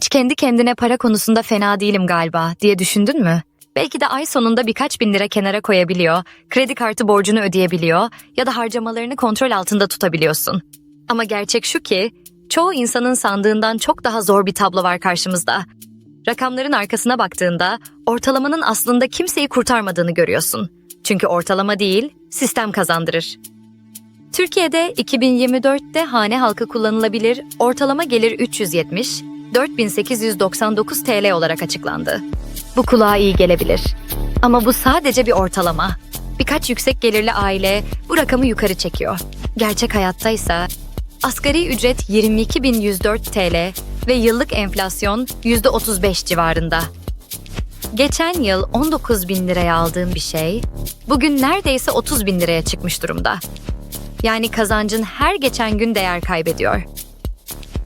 Hiç kendi kendine para konusunda fena değilim galiba diye düşündün mü? Belki de ay sonunda birkaç bin lira kenara koyabiliyor, kredi kartı borcunu ödeyebiliyor ya da harcamalarını kontrol altında tutabiliyorsun. Ama gerçek şu ki, çoğu insanın sandığından çok daha zor bir tablo var karşımızda. Rakamların arkasına baktığında ortalamanın aslında kimseyi kurtarmadığını görüyorsun. Çünkü ortalama değil, sistem kazandırır. Türkiye'de 2024'te hane halkı kullanılabilir ortalama gelir 370, 4899 TL olarak açıklandı. Bu kulağa iyi gelebilir. Ama bu sadece bir ortalama. Birkaç yüksek gelirli aile bu rakamı yukarı çekiyor. Gerçek hayatta ise asgari ücret 22.104 TL ve yıllık enflasyon %35 civarında. Geçen yıl 19 bin liraya aldığım bir şey, bugün neredeyse 30 bin liraya çıkmış durumda. Yani kazancın her geçen gün değer kaybediyor.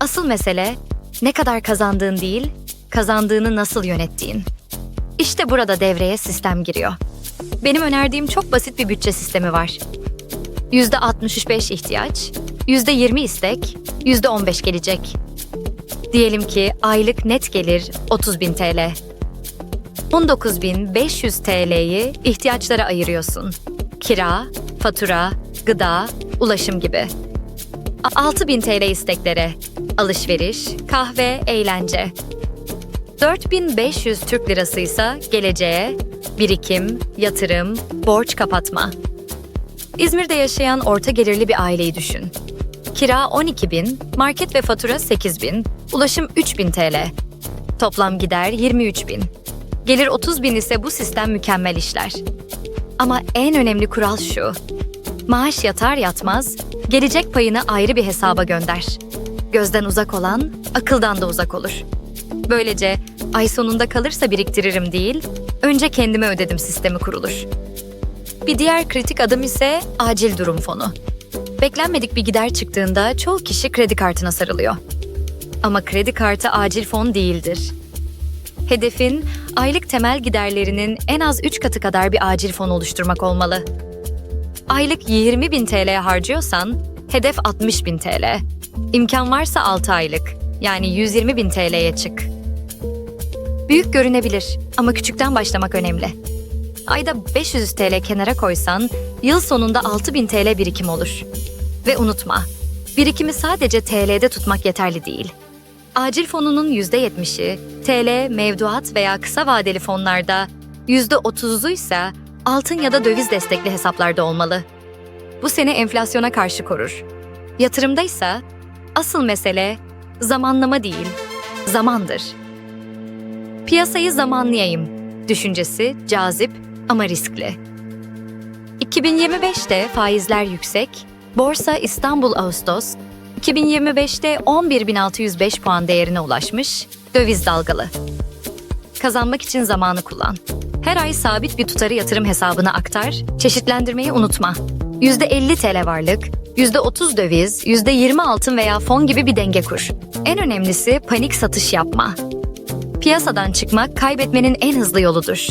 Asıl mesele ne kadar kazandığın değil, kazandığını nasıl yönettiğin. İşte burada devreye sistem giriyor. Benim önerdiğim çok basit bir bütçe sistemi var. %65 ihtiyaç, %20 istek, %15 gelecek. Diyelim ki aylık net gelir 30.000 TL. 19.500 TL'yi ihtiyaçlara ayırıyorsun. Kira, fatura, gıda, ulaşım gibi. A- 6000 TL isteklere, alışveriş, kahve, eğlence. 4500 Türk lirası ise geleceğe, birikim, yatırım, borç kapatma. İzmir'de yaşayan orta gelirli bir aileyi düşün. Kira 12 bin, market ve fatura 8 bin, ulaşım 3 bin TL. Toplam gider 23 bin. Gelir 30 bin ise bu sistem mükemmel işler. Ama en önemli kural şu. Maaş yatar yatmaz, gelecek payını ayrı bir hesaba gönder. Gözden uzak olan, akıldan da uzak olur. Böylece ay sonunda kalırsa biriktiririm değil, önce kendime ödedim sistemi kurulur. Bir diğer kritik adım ise acil durum fonu. Beklenmedik bir gider çıktığında çoğu kişi kredi kartına sarılıyor. Ama kredi kartı acil fon değildir. Hedefin aylık temel giderlerinin en az 3 katı kadar bir acil fon oluşturmak olmalı. Aylık 20 bin TL harcıyorsan hedef 60 bin TL. İmkan varsa 6 aylık yani 120 bin TL'ye çık. Büyük görünebilir ama küçükten başlamak önemli. Ayda 500 TL kenara koysan yıl sonunda 6000 TL birikim olur. Ve unutma, birikimi sadece TL'de tutmak yeterli değil. Acil fonunun %70'i TL, mevduat veya kısa vadeli fonlarda, %30'u ise altın ya da döviz destekli hesaplarda olmalı. Bu seni enflasyona karşı korur. Yatırımda ise asıl mesele zamanlama değil, zamandır. Piyasayı zamanlayayım düşüncesi cazip ama riskli. 2025'te faizler yüksek, Borsa İstanbul Ağustos 2025'te 11.605 puan değerine ulaşmış, döviz dalgalı. Kazanmak için zamanı kullan. Her ay sabit bir tutarı yatırım hesabına aktar, çeşitlendirmeyi unutma. %50 TL varlık, %30 döviz, %20 altın veya fon gibi bir denge kur. En önemlisi panik satış yapma. Piyasadan çıkmak kaybetmenin en hızlı yoludur.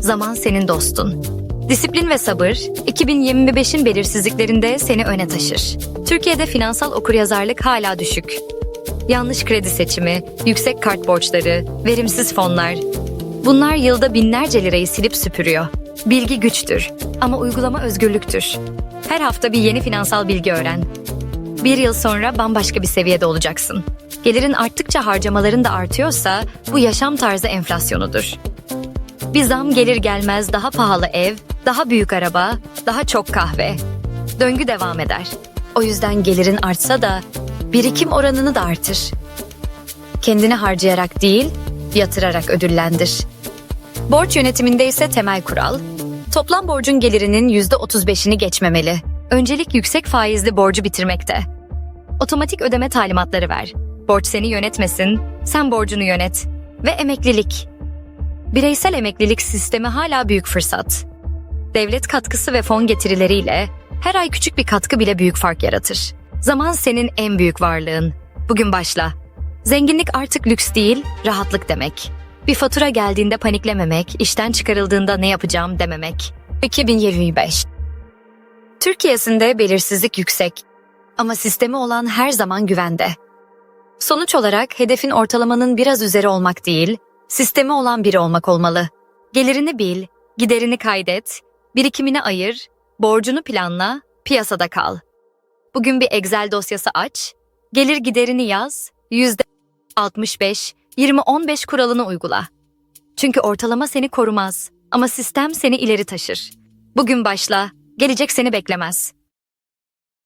Zaman senin dostun. Disiplin ve sabır 2025'in belirsizliklerinde seni öne taşır. Türkiye'de finansal okuryazarlık hala düşük. Yanlış kredi seçimi, yüksek kart borçları, verimsiz fonlar. Bunlar yılda binlerce lirayı silip süpürüyor. Bilgi güçtür ama uygulama özgürlüktür. Her hafta bir yeni finansal bilgi öğren. Bir yıl sonra bambaşka bir seviyede olacaksın. Gelirin arttıkça harcamaların da artıyorsa bu yaşam tarzı enflasyonudur. Bir zam gelir gelmez daha pahalı ev, daha büyük araba, daha çok kahve. Döngü devam eder. O yüzden gelirin artsa da birikim oranını da artır. Kendini harcayarak değil, yatırarak ödüllendir. Borç yönetiminde ise temel kural, toplam borcun gelirinin %35'ini geçmemeli. Öncelik yüksek faizli borcu bitirmekte. Otomatik ödeme talimatları ver. Borç seni yönetmesin, sen borcunu yönet. Ve emeklilik. Bireysel emeklilik sistemi hala büyük fırsat. Devlet katkısı ve fon getirileriyle her ay küçük bir katkı bile büyük fark yaratır. Zaman senin en büyük varlığın. Bugün başla. Zenginlik artık lüks değil, rahatlık demek. Bir fatura geldiğinde paniklememek, işten çıkarıldığında ne yapacağım dememek. 2025 Türkiye'sinde belirsizlik yüksek ama sistemi olan her zaman güvende. Sonuç olarak hedefin ortalamanın biraz üzeri olmak değil, sistemi olan biri olmak olmalı. Gelirini bil, giderini kaydet, birikimini ayır, borcunu planla, piyasada kal. Bugün bir Excel dosyası aç, gelir giderini yaz, yüzde 65, 20-15 kuralını uygula. Çünkü ortalama seni korumaz ama sistem seni ileri taşır. Bugün başla, gelecek seni beklemez.